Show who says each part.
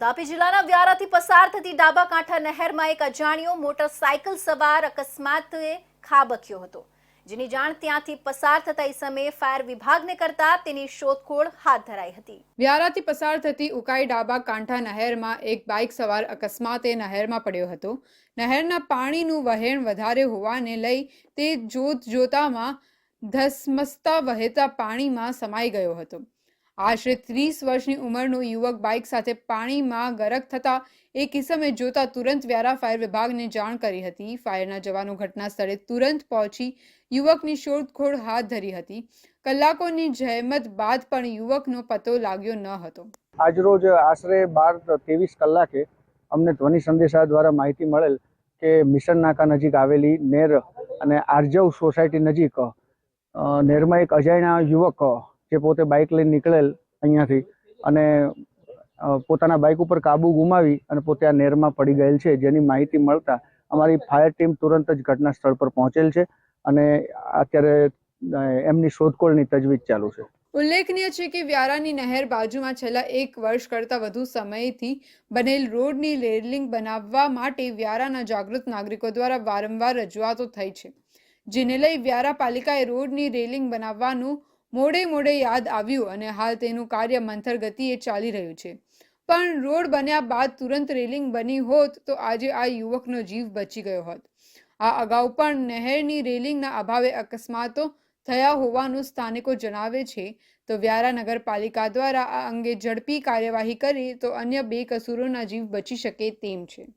Speaker 1: તાપી જિલ્લાના વ્યારાથી પસાર થતી ડાબા કાંઠા નહેરમાં એક અજાણ્યો મોટરસાયકલ સવાર અકસ્માતે ખાબક્યો હતો. જેની જાણ ત્યાંથી પસાર થતા સમયે ફાયર વિભાગને કરતા તેની શોધખોળ હાથ ધરાઈ હતી.
Speaker 2: વ્યારાથી પસાર થતી ઉકાઈ ડાબા કાંઠા નહેરમાં એક બાઇક સવાર અકસ્માતે નહેરમાં પડ્યો હતો. નહેરના પાણીનું વહેણ વધારે હોવાને લઈ તે જોત જોતામાં ધસમસતા વહેતા પાણીમાં સમાઈ ગયો હતો. આશરે ત્રીસ વર્ષની ઉંમરનો યુવક બાઇક સાથે પાણીમાં ગરક થતા એ કિસ્સામે જોતા તુરંત વ્યારા ફાયર વિભાગને જાણ કરી હતી. ફાયરના જવાનો ઘટના સ્થળે તુરંત પહોંચી યુવકની શોધખોળ હાથ ધરી હતી. કલાકોની જહેમત બાદ પણ યુવકનો પતો લાગ્યો ન હતો.
Speaker 3: આજરોજ આશરે બાર ત્રેવીસ કલાકે અમને ધ્વનિ સંદેશા દ્વારા માહિતી મળેલ કે મિશન નાકા નજીક આવેલી નેર અને આરજવ સોસાયટી નજીક નેરમાં એક અજાણ્યા યુવક જે પોતે બાઇક લઈને નીકળેલ અહીંયાથી અને પોતાના બાઇક ઉપર કાબુ ગુમાવી અને પોતે આ નેરમાં પડી ગયેલ છે. જેની માહિતી મળતા અમારી ફાયર ટીમ તુરંત જ ઘટના સ્થળ પર પહોંચેલ છે અને અત્યારે એમની શોધખોળની તજવીજ ચાલુ છે.
Speaker 2: ઉલ્લેખનીય છે કે વ્યારાની નહેર બાજુમાં છેલ્લા એક વર્ષ કરતાં વધુ સમયથી બનેલ રોડની રેલિંગ બનાવવા માટે વ્યારાના જાગૃત નાગરિકો દ્વારા વારંવાર રજૂઆતો થઈ છે. જેને લઈ વ્યારા પાલિકાએ રોડની રેલિંગ બનાવવાનું મોડે મોડે યાદ આવ્યું અને હાલ તેનું કાર્ય મંથર ગતિએ ચાલી રહ્યું છે. પણ રોડ બન્યા બાદ તુરંત રેલિંગ બની હોત તો આજે આ યુવકનો જીવ બચી ગયો હોત. આ અગાઉ પણ નહેરની રેલિંગના અભાવે અકસ્માતો થયા હોવાનું સ્થાનિકો જણાવે છે. તો વ્યારા નગરપાલિકા દ્વારા આ અંગે ઝડપી કાર્યવાહી કરી તો અન્ય બે કસૂરોના જીવ બચી શકે તેમ છે.